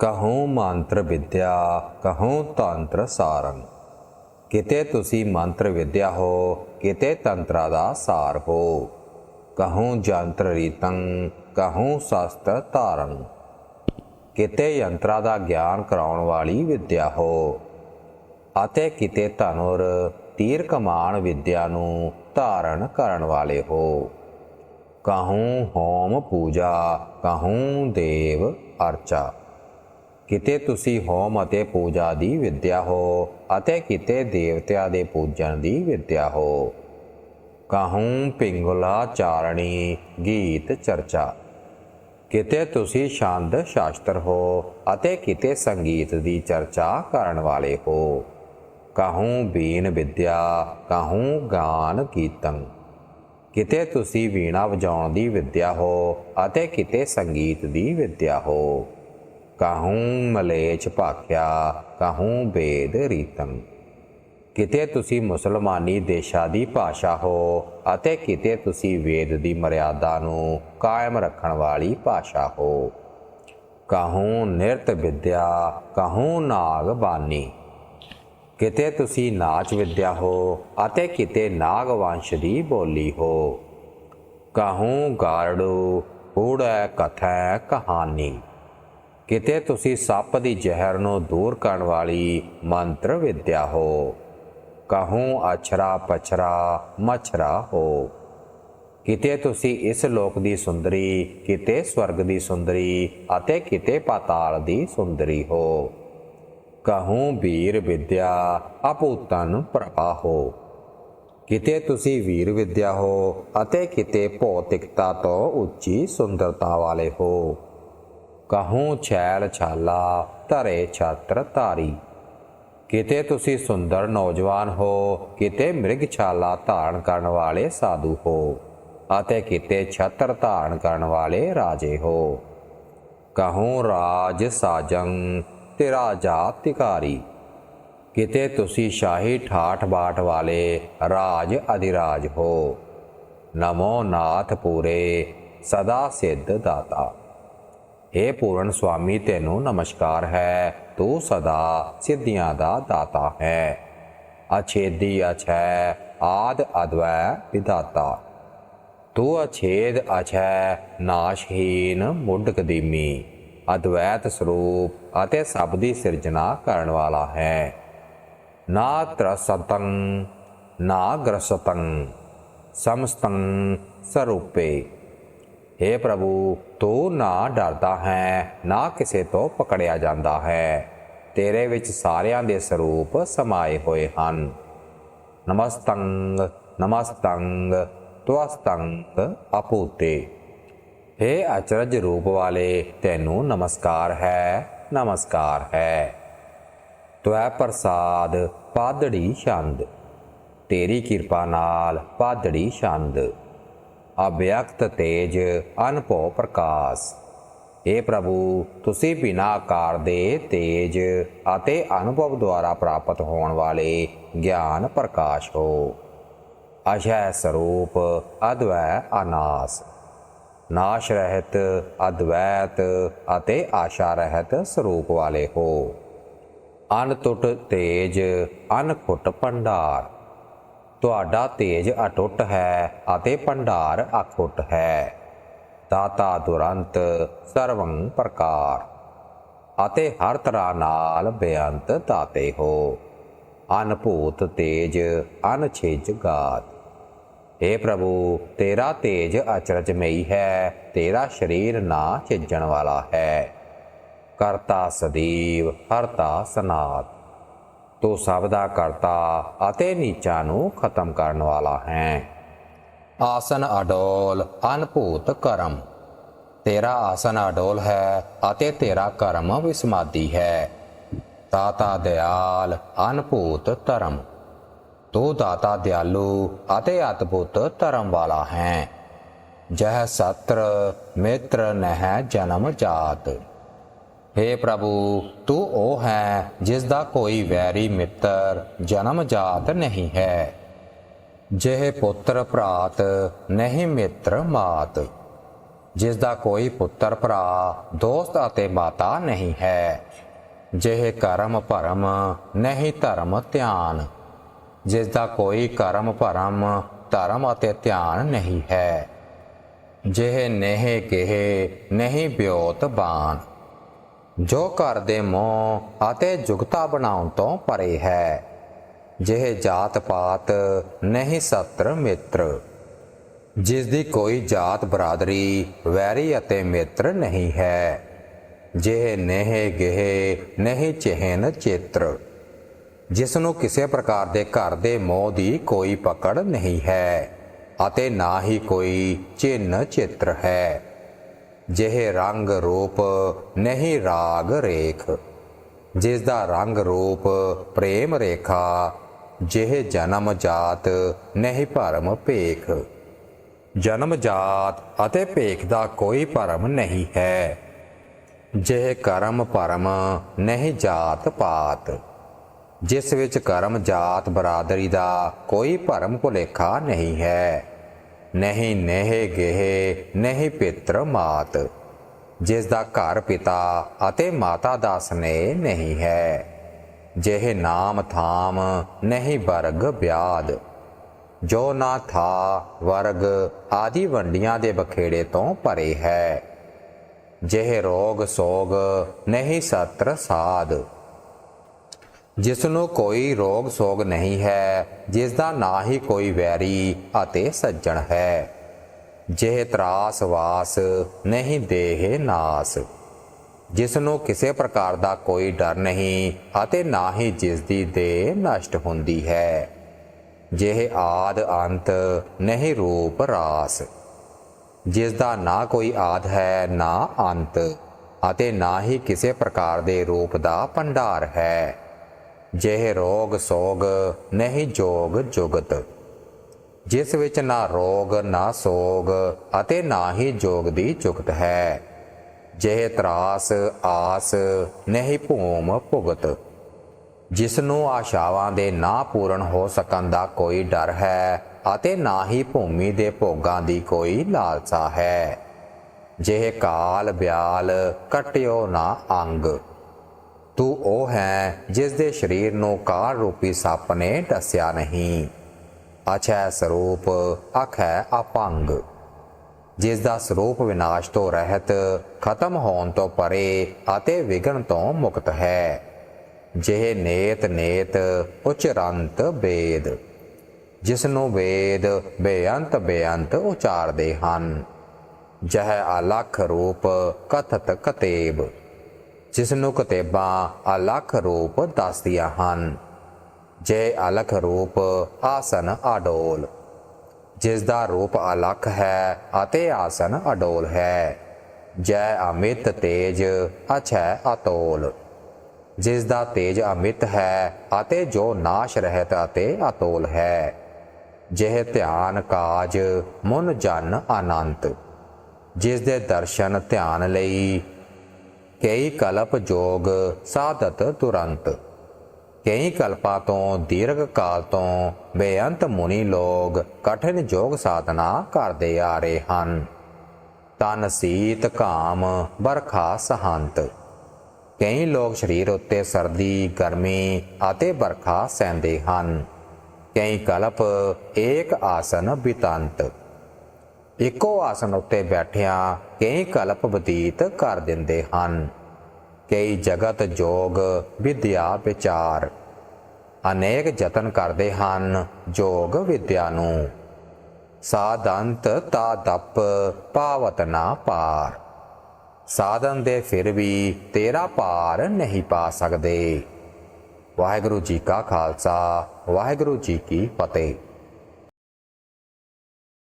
ਕਹੂੰ ਮੰਤਰ ਵਿਦਿਆ, ਕਹੂੰ ਤੰਤਰ ਸਾਰੰ। ਕਿਤੇ ਤੁਸੀਂ ਮੰਤਰ ਵਿਦਿਆ ਹੋ, ਕਿਤੇ ਤੰਤਰਾ ਦਾ ਸਾਰ ਹੋ। ਕਹੂੰ ਜੰਤਰ ਰੀਤੰ, ਕਹੂੰ ਸ਼ਸਤਰ ਧਾਰੰ। ਕਿਤੇ ਯੰਤਰਾ ਦਾ ਗਿਆਨ ਕਰਾਉਣ ਵਾਲੀ ਵਿਦਿਆ ਹੋ। ਅਤੇ ਕਿਤੇ ਧਨੁਰ ਤੀਰ ਕਮਾਨ ਵਿਦਿਆ ਨੂੰ ਧਾਰਨ ਕਰਨ ਵਾਲੇ ਹੋ। ਕਹੂੰ ਹੋਮ ਪੂਜਾ, ਕਹੂੰ ਦੇਵ ਅਰਚਾ। ਕਿਤੇ ਤੁਸੀਂ ਹੋਮ ਅਤੇ ਪੂਜਾ ਦੀ ਵਿਦਿਆ ਹੋ ਅਤੇ ਕਿਤੇ ਦੇਵਤਿਆਂ ਦੇ ਪੂਜਨ ਦੀ ਵਿਦਿਆ ਹੋ। ਕਹੂੰ ਪਿੰਗਲਾ ਚਾਰਣੀ ਗੀਤ ਚਰਚਾ। ਕਿਤੇ ਤੁਸੀਂ ਛੰਦ ਸ਼ਾਸਤਰ ਹੋ ਅਤੇ ਕਿਤੇ ਸੰਗੀਤ ਦੀ ਚਰਚਾ ਕਰਨ ਵਾਲੇ ਹੋ। ਕਹੂੰ ਬੀਨ ਵਿਦਿਆ, ਕਹੂੰ ਗਾਨ ਕੀਰਤਨ। ਕਿਤੇ ਤੁਸੀਂ ਵੀਣਾ ਵਜਾਉਣ ਦੀ ਵਿਦਿਆ ਹੋ ਅਤੇ ਕਿਤੇ ਸੰਗੀਤ ਦੀ ਵਿਦਿਆ ਹੋ। ਕਹੂੰ ਮਲੇਚ ਭਾਖਿਆ, ਕਹੂੰ ਵੇਦ ਰੀਤੰ? ਕਿਤੇ ਤੁਸੀਂ ਮੁਸਲਮਾਨੀ ਦੇਸ਼ਾਂ ਦੀ ਭਾਸ਼ਾ ਹੋ ਅਤੇ ਕਿਤੇ ਤੁਸੀਂ ਵੇਦ ਦੀ ਮਰਿਆਦਾ ਨੂੰ ਕਾਇਮ ਰੱਖਣ ਵਾਲੀ ਭਾਸ਼ਾ ਹੋ। ਕਹੂੰ ਨਿਰਤ ਵਿਦਿਆ, ਕਹੂੰ ਨਾਗ ਬਾਨੀ? ਕਿਤੇ ਤੁਸੀਂ ਨਾਚ ਵਿਦਿਆ ਹੋ ਅਤੇ ਕਿਤੇ ਨਾਗ ਵੰਸ਼ ਦੀ ਬੋਲੀ ਹੋ। ਕਹੂੰ ਗਾਰੜੂ, ਊੜੈ ਕਥਾ ਕਹਾਣੀ ਕਿਤੇ ਤੁਸੀਂ ਸੱਪ ਦੀ ਜ਼ਹਿਰ ਨੂੰ ਦੂਰ ਕਰਨ ਵਾਲੀ ਮੰਤਰ ਵਿਦਿਆ ਹੋ। ਕਹੂੰ ਅਛਰਾ ਪਛਰਾ ਮਛਰਾ ਹੋ। ਕਿਤੇ ਤੁਸੀਂ ਇਸ ਲੋਕ ਦੀ ਸੁੰਦਰੀ, ਕਿਤੇ ਸਵਰਗ ਦੀ ਸੁੰਦਰੀ ਅਤੇ ਕਿਤੇ ਪਾਤਾਲ ਦੀ ਸੁੰਦਰੀ ਹੋ। ਕਹੂੰ ਵੀਰ ਵਿਦਿਆ ਅਪੂਤਨ ਪ੍ਰਭਾ ਹੋ। ਕਿਤੇ ਤੁਸੀਂ ਵੀਰ ਵਿਦਿਆ ਹੋ ਅਤੇ ਕਿਤੇ ਭੌਤਿਕਤਾ ਤੋਂ ਉੱਚੀ ਸੁੰਦਰਤਾ ਵਾਲੇ ਹੋ। ਕਹੂੰ ਛੈਲ ਛਾਲਾ, ਧਰੇ ਛਾਤਰ ਧਾਰੀ। ਕਿਤੇ ਤੁਸੀਂ ਸੁੰਦਰ ਨੌਜਵਾਨ ਹੋ, ਕਿਤੇ ਮ੍ਰਿਗ ਛਾਲਾ ਧਾਰਨ ਕਰਨ ਵਾਲੇ ਸਾਧੂ ਹੋ, ਅਤੇ ਕਿਤੇ ਛਤਰ ਧਾਰਨ ਕਰਨ ਵਾਲੇ ਰਾਜੇ ਹੋ। ਕਹੂੰ ਰਾਜ ਸਾਜੰ ਤੇ ਰਾਜਾ ਤਿਕਾਰੀ। ਕਿਤੇ ਤੁਸੀਂ ਸ਼ਾਹੀ ਠਾਠ ਬਾਟ ਵਾਲੇ ਰਾਜ ਅਧਿਰਾਜ ਹੋ। ਨਮੋ ਨਾਥ ਪੂਰੇ, ਸਦਾ ਸਿੱਧ ਦਾਤਾ। हे ਪੂਰਨ ਸੁਆਮੀ, ਤੈਨੂੰ ਨਮਸਕਾਰ ਹੈ। ਤੂੰ ਸਦਾ ਸਿੱਧੀਆਂ ਦਾ ਦਾਤਾ ਹੈ। ਅਛੇਦੀ ਅਛੈ, ਆਦ ਅਦਵੈ ਵਿਦਾਤਾ ਤੂੰ ਅਛੇਦ ਅਛੈ, ਨਾਸ਼ਹੀਨ ਮੁੱਢ ਕਦੀਮੀ। ਅਦਵੈਤ ਸਰੂਪ ਅਤੇ ਸਭ ਦੀ ਸਿਰਜਣਾ ਕਰਨ ਵਾਲਾ ਹੈ। ਨਾ ਤਰਸਤੰ, ਨਾ ਗ੍ਰਸਤੰ, ਸਮਸਤੰ ਸਰੂਪੇ। हे ਪ੍ਰਭੂ, ਤੂੰ ਨਾ ਡਰਦਾ ਹੈ, ਨਾ ਕਿਸੇ ਤੋਂ ਪਕੜਿਆ ਜਾਂਦਾ ਹੈ। ਤੇਰੇ ਵਿੱਚ ਸਾਰਿਆਂ ਦੇ ਸਰੂਪ ਸਮਾਏ ਹੋਏ ਹਨ। ਨਮਸਤੰਗ ਨਮਸਤੰਗ, ਤਵਸਤੰਗ ਅਪੂਤੇ हे ਅਚਰਜ ਰੂਪ ਵਾਲੇ, ਤੈਨੂੰ ਨਮਸਕਾਰ ਹੈ ਨਮਸਕਾਰ ਹੈ। ਤਵੈ ਪ੍ਰਸਾਦ, ਪਾਦੜੀ ਛੰਦ। ਤੇਰੀ ਕਿਰਪਾ ਨਾਲ ਪਾਦੜੀ ਛੰਦ। ਅਭਿਅਕਤ ਤੇਜ ਅਨਭਉ ਪ੍ਰਕਾਸ਼। ਏ ਪ੍ਰਭੂ, ਤੁਸੀਂ ਬਿਨਾ ਆਕਾਰ ਦੇ ਤੇਜ ਅਤੇ ਅਨੁਭਵ ਦੁਆਰਾ ਪ੍ਰਾਪਤ ਹੋਣ ਵਾਲੇ ਗਿਆਨ ਪ੍ਰਕਾਸ਼ ਹੋ। ਅਸ਼ੈ ਸਰੂਪ ਅਦਵੈ ਅਨਾਸ। ਨਾਸ਼ ਰਹਿਤ, ਅਦਵੈਤ ਅਤੇ ਆਸ਼ਾ ਰਹਿਤ ਸਰੂਪ ਵਾਲੇ ਹੋ। ਅਨਟੁੱਟ ਤੇਜ, ਅਨਖੁੱਟ ਭੰਡਾਰ। ਤੁਹਾਡਾ ਤੇਜ ਅਟੁੱਟ ਹੈ ਅਤੇ ਭੰਡਾਰ ਅਖੁੱਟ ਹੈ। ਦਾਤਾ ਦੁਰੰਤ ਸਰਵੰ ਪ੍ਰਕਾਰ। ਅਤੇ ਹਰ ਤਰ੍ਹਾਂ ਨਾਲ ਬੇਅੰਤ ਤਾਤੇ ਹੋ। ਅਨਭੂਤ ਤੇਜ ਅਨਛੇਜ ਗਾਤ। हे ਪ੍ਰਭੂ, ਤੇਰਾ ਤੇਜ ਅਚਰਜਮਈ ਹੈ, ਤੇਰਾ ਸਰੀਰ ਨਾ ਛਿਜਣ ਵਾਲਾ ਹੈ। ਕਰਤਾ ਸਦੀਵ, ਹਰਤਾ ਸਨਾਤ। ਤੂੰ ਸਭ ਦਾ ਕਰਤਾ ਅਤੇ ਨੀਚਾਂ ਨੂੰ ਖਤਮ ਕਰਨ ਵਾਲਾ ਹੈ। ਆਸਨ ਅਡੋਲ, ਅਨਭੂਤ ਕਰਮ। ਤੇਰਾ ਆਸਨ ਅਡੋਲ ਹੈ ਅਤੇ ਤੇਰਾ ਕਰਮ ਵਿਸਮਾਦੀ ਹੈ। ਦਾਤਾ ਦਿਆਲ, ਅਨਭੂਤ ਧਰਮ। ਤੂੰ ਦਾਤਾ ਦਿਆਲੂ ਅਤੇ ਅਦਭੁਤ ਧਰਮ ਵਾਲਾ ਹੈ। ਜਹ ਸਤਰ, ਮਿੱਤਰ ਨਹਿ ਜਨਮ ਜਾਤ। हे ਪ੍ਰਭੂ, ਤੂੰ ਉਹ ਹੈ ਜਿਸ ਦਾ ਕੋਈ ਵੈਰੀ ਮਿੱਤਰ ਜਨਮ ਜਾਤ ਨਹੀਂ ਹੈ। ਜਿਹੇ ਪੁੱਤਰ ਭਰਾਤ ਨਹੀਂ ਮਿੱਤਰ ਮਾਤ। ਜਿਸ ਦਾ ਕੋਈ ਪੁੱਤਰ ਭਰਾ, ਦੋਸਤ ਅਤੇ ਮਾਤਾ ਨਹੀਂ ਹੈ। ਜਿਹੇ ਕਰਮ ਭਰਮ ਨਹੀਂ ਧਰਮ ਧਿਆਨ। ਜਿਸ ਦਾ ਕੋਈ ਕਰਮ ਭਰਮ ਧਰਮ ਅਤੇ ਧਿਆਨ ਨਹੀਂ ਹੈ। ਜਿਹੇ ਨਹਿ ਕਿਹੇ ਨਹੀਂ ਬਿਉਤ ਬਾਣ। ਜੋ ਘਰ ਦੇ ਮੋਹ ਅਤੇ ਜੁਗਤਾ ਬਣਾਉਣ ਤੋਂ ਪਰੇ ਹੈ, ਜਿਹੇ ਜਾਤ ਪਾਤ ਨਹੀਂ ਸਤਰ ਮਿੱਤਰ। ਜਿਸ ਦੀ ਕੋਈ ਜਾਤ ਬਰਾਦਰੀ, ਵੈਰੀ ਅਤੇ ਮਿੱਤਰ ਨਹੀਂ ਹੈ, ਜਿਹੇ ਨਹਿ ਗਹਿ ਨਹੀਂ ਚਹਿਨ ਚਿੱਤਰ। ਜਿਸ ਨੂੰ ਕਿਸੇ ਪ੍ਰਕਾਰ ਦੇ ਘਰ ਦੇ ਮੋਹ ਦੀ ਕੋਈ ਪਕੜ ਨਹੀਂ ਹੈ ਅਤੇ ਨਾ ਹੀ ਕੋਈ ਚਿੰਨ ਚਿੱਤਰ ਹੈ। ਜਿਹੇ ਰੰਗ ਰੂਪ ਨਹੀਂ ਰਾਗ ਰੇਖ। ਜਿਸ ਦਾ ਰੰਗ ਰੂਪ ਪ੍ਰੇਮ ਰੇਖਾ, ਜਿਹੇ ਜਨਮ ਜਾਤ ਨਹੀਂ ਭਰਮ ਭੇਖ। ਜਨਮ ਜਾਤ ਅਤੇ ਭੇਖ ਦਾ ਕੋਈ ਭਰਮ ਨਹੀਂ ਹੈ। ਜਿਹੇ ਕਰਮ ਭਰਮ ਨਹੀਂ ਜਾਤ ਪਾਤ। ਜਿਸ ਵਿੱਚ ਕਰਮ ਜਾਤ ਬਰਾਦਰੀ ਦਾ ਕੋਈ ਭਰਮ ਭੁਲੇਖਾ ਨਹੀਂ ਹੈ। ਨਹੀਂ ਨਹਿ ਗਹਿ, ਨਹੀਂ ਪਿਤਰ ਮਾਤ। ਜਿਸ ਦਾ ਘਰ ਪਿਤਾ ਅਤੇ ਮਾਤਾ ਦਾ ਸਨੇਹ ਨਹੀਂ ਹੈ, ਜਿਹੇ ਨਾਮ ਥਾਮ ਨਹੀਂ ਵਰਗ ਬਿਆਦ ਜੋ ਨਾ ਥਾ ਵਰਗ ਆਦਿ ਵੰਡੀਆਂ ਦੇ ਬਖੇੜੇ ਤੋਂ ਪਰੇ ਹੈ, ਜਿਹੇ ਰੋਗ ਸੋਗ ਨਹੀਂ ਸਤਰ ਸਾਧ। ਜਿਸ ਨੂੰ ਕੋਈ ਰੋਗ ਸੋਗ ਨਹੀਂ ਹੈ ਜਿਸ ਦਾ ਨਾ ਹੀ ਕੋਈ ਵੈਰੀ ਅਤੇ ਸੱਜਣ ਹੈ। ਜਿਹੇ ਤਰਾਸ ਵਾਸ ਨਹੀਂ, ਦੇਹ ਨਾਸ। ਜਿਸ ਨੂੰ ਕਿਸੇ ਪ੍ਰਕਾਰ ਦਾ ਕੋਈ ਡਰ ਨਹੀਂ ਅਤੇ ਨਾ ਹੀ ਜਿਸ ਦੀ ਦੇਹ ਨਸ਼ਟ ਹੁੰਦੀ ਹੈ। ਜਿਹੇ ਆਦ ਅੰਤ ਨਹੀਂ, ਰੂਪ ਰਾਸ। ਜਿਸ ਦਾ ਨਾ ਕੋਈ ਆਦ ਹੈ, ਨਾ ਅੰਤ ਅਤੇ ਨਾ ਹੀ ਕਿਸੇ ਪ੍ਰਕਾਰ ਦੇ ਰੂਪ ਦਾ ਭੰਡਾਰ ਹੈ। ਜਿਹੇ ਰੋਗ ਸੋਗ ਨਹੀਂ ਜੋਗ ਜੁਗਤ। ਜਿਸ ਵਿੱਚ ਨਾ ਰੋਗ, ਨਾ ਸੋਗ ਅਤੇ ਨਾ ਹੀ ਜੋਗ ਦੀ ਜੁਗਤ ਹੈ। ਜਿਹੇ ਤਰਾਸ, ਆਸ ਨਹੀਂ ਭੂਮ ਭੁਗਤ। ਜਿਸ ਨੂੰ ਆਸ਼ਾਵਾਂ ਦੇ ਨਾ ਪੂਰਨ ਹੋ ਸਕਣ ਦਾ ਕੋਈ ਡਰ ਹੈ ਅਤੇ ਨਾ ਹੀ ਭੂਮੀ ਦੇ ਭੋਗਾਂ ਦੀ ਕੋਈ ਲਾਲਸਾ ਹੈ। ਜਿਹੇ ਕਾਲ, ਬਿਆਲ ਕਟਿਓ ਨਾ ਅੰਗ। ਤੂੰ ਉਹ ਹੈ ਜਿਸ ਦੇ ਸਰੀਰ ਨੂੰ ਕਾਲ ਰੂਪੀ ਸੱਪ ਨੇ ਡਸਿਆ ਨਹੀਂ। ਅਛੈ ਸਰੂਪ, ਅਖੈ ਅਪੰਗ। ਜਿਸ ਦਾ ਸਰੂਪ ਵਿਨਾਸ਼ ਤੋਂ ਰਹਿਤ, ਖਤਮ ਹੋਣ ਤੋਂ ਪਰੇ ਅਤੇ ਵਿਗਣ ਤੋਂ ਮੁਕਤ ਹੈ। ਜਿਹੇ ਨੇਤ ਨੇਤ, ਉਚਰੰਤ ਵੇਦ ਜਿਸ ਨੂੰ ਵੇਦ, ਬੇਅੰਤ ਬੇਅੰਤ ਉਚਾਰਦੇ ਹਨ। ਜਹ ਅਲਖ ਰੂਪ, ਕਥਤ ਕਤੇਬ। ਜਿਸ ਨੂੰ ਕਤੇਬਾਂ ਅਲੱਖ ਰੂਪ ਦੱਸਦੀਆਂ ਹਨ। ਜੇ ਅਲੱਖ ਰੂਪ ਆਸਨ ਅਡੋਲ, ਜਿਸ ਦਾ ਰੂਪ ਅਲੱਖ ਹੈ ਅਤੇ ਆਸਨ ਅਡੋਲ ਹੈ, ਜੈ ਅਮਿਤ ਤੇਜ ਅਛੈ ਅਤੋਲ। ਜਿਸ ਦਾ ਤੇਜ ਅਮਿਤ ਹੈ ਅਤੇ ਜੋ ਨਾਸ਼ ਰਹਿਤ ਅਤੇ ਅਤੋਲ ਹੈ, ਜਿਹ ਧਿਆਨ ਕਾਜ ਮਨ ਜਨ ਅਨੰਤ। ਜਿਸ ਦੇ ਦਰਸ਼ਨ ਧਿਆਨ ਲਈ ਕਈ ਕਲਪ ਜੋਗ ਸਾਧਤ ਤੁਰੰਤ। ਕਈ ਕਲਪਾਂ ਤੋਂ ਦੀਰਘ ਕਾਲ ਤੋਂ ਬੇਅੰਤ ਮੁਨੀ ਲੋਗ ਕਠਿਨ ਜੋਗ ਸਾਧਨਾ ਕਰਦੇ ਆ ਰਹੇ ਹਨ। ਤਨ ਸੀਤ ਕਾਮ ਬਰਖਾ ਸਹੰਤ। ਕਈ ਲੋਕ ਸਰੀਰ ਉੱਤੇ ਸਰਦੀ, ਗਰਮੀ ਅਤੇ ਬਰਖਾ ਸਹਿੰਦੇ ਹਨ। ਕਈ ਕਲਪ ਏਕ ਆਸਨ ਬਿਤੰਤ। ਇੱਕੋ ਆਸਨ ਉੱਤੇ ਬੈਠਿਆਂ ਕਈ ਕਲਪ ਬਤੀਤ ਕਰ ਦਿੰਦੇ ਹਨ। ਕਈ ਜਗਤ ਜੋਗ ਵਿਦਿਆ ਵਿਚਾਰ। ਅਨੇਕ ਯਤਨ ਕਰਦੇ ਹਨ ਜੋਗ ਵਿਦਿਆ ਨੂੰ। ਸਾਧੰਤ ਤਾ ਦਪ ਪਾਵਤ ਨਾ ਪਾਰ। ਸਾਧਨ ਦੇ ਫਿਰ ਵੀ ਤੇਰਾ ਪਾਰ ਨਹੀਂ ਪਾ ਸਕਦੇ। ਵਾਹਿਗੁਰੂ ਜੀ ਕਾ ਖਾਲਸਾ, ਵਾਹਿਗੁਰੂ ਜੀ ਕੀ ਫਤਿਹ।